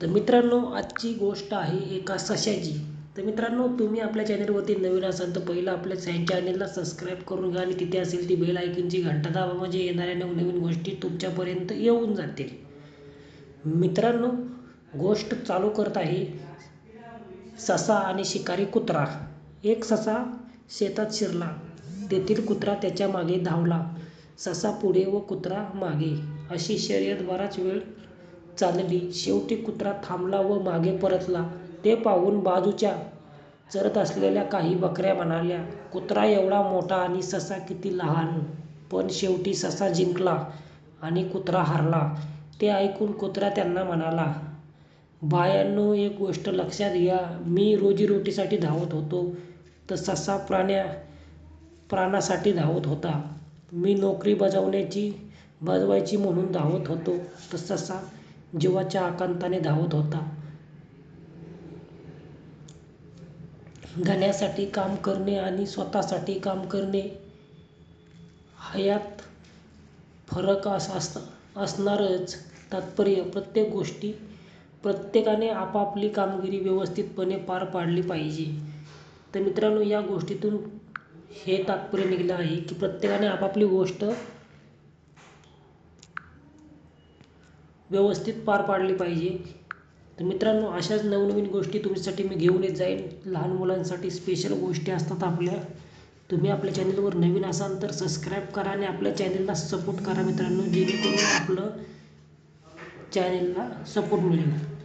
तर मित्रांनो आजची गोष्ट आहे एका सशाची. तर मित्रांनो तुम्ही आपल्या चॅनलवरती नवीन असाल तर पहिलं आपल्या चॅनलला सबस्क्राईब करून घ्या आणि तिथे असेल ती बेल ऐकूनची घंटा दाबा म्हणजे येणाऱ्या नवनवीन गोष्टी तुमच्यापर्यंत येऊन जातील. मित्रांनो गोष्ट चालू करत आहे ससा आणि शिकारी कुत्रा. एक ससा शेतात शिरला. तेथील कुत्रा त्याच्यामागे धावला. ससा पुढे व कुत्रा मागे. अशी शर्यत बराच वेळ चालली. शेवटी कुत्रा थांबला व मागे परतला. ते पाहून बाजूच्या चरत असलेल्या काही बकऱ्या म्हणाल्या कुत्रा एवढा मोठा आणि ससा किती लहान पण शेवटी ससा जिंकला आणि कुत्रा हारला. ते ऐकून कुत्रा त्यांना म्हणाला बायांनो एक गोष्ट लक्षात घ्या. मी रोजीरोटीसाठी धावत होतो. तर ससा प्राण्या प्राणासाठी धावत होता. मी नोकरी बजावण्याची बजवायची म्हणून धावत होतो. तर ससा जीवाच्या आकांताने धावत होता. धन्यासाठी काम करणे आणि स्वतःसाठी काम करणे हयात फरक असणारच. तात्पर्य प्रत्येक गोष्टी प्रत्येकाने आपापली कामगिरी व्यवस्थितपणे पार पाडली पाहिजे. तर मित्रांनो या गोष्टीतून हे तात्पर्य निघलं आहे की प्रत्येकाने आपापली गोष्ट व्यवस्थित पार पाडली पाहिजे. तर मित्रांनो अशाच नवनवीन गोष्टी तुमच्यासाठी मी घेऊन येत जाईन. लहान मुलांसाठी स्पेशल गोष्टी असतात आपल्या. तुम्ही आपल्या चॅनलवर नवीन असाल तर सबस्क्राईब करा आणि आपल्या चॅनलला सपोर्ट करा मित्रांनो. जेणेकरून आपलं चॅनलला सपोर्ट मिळेल.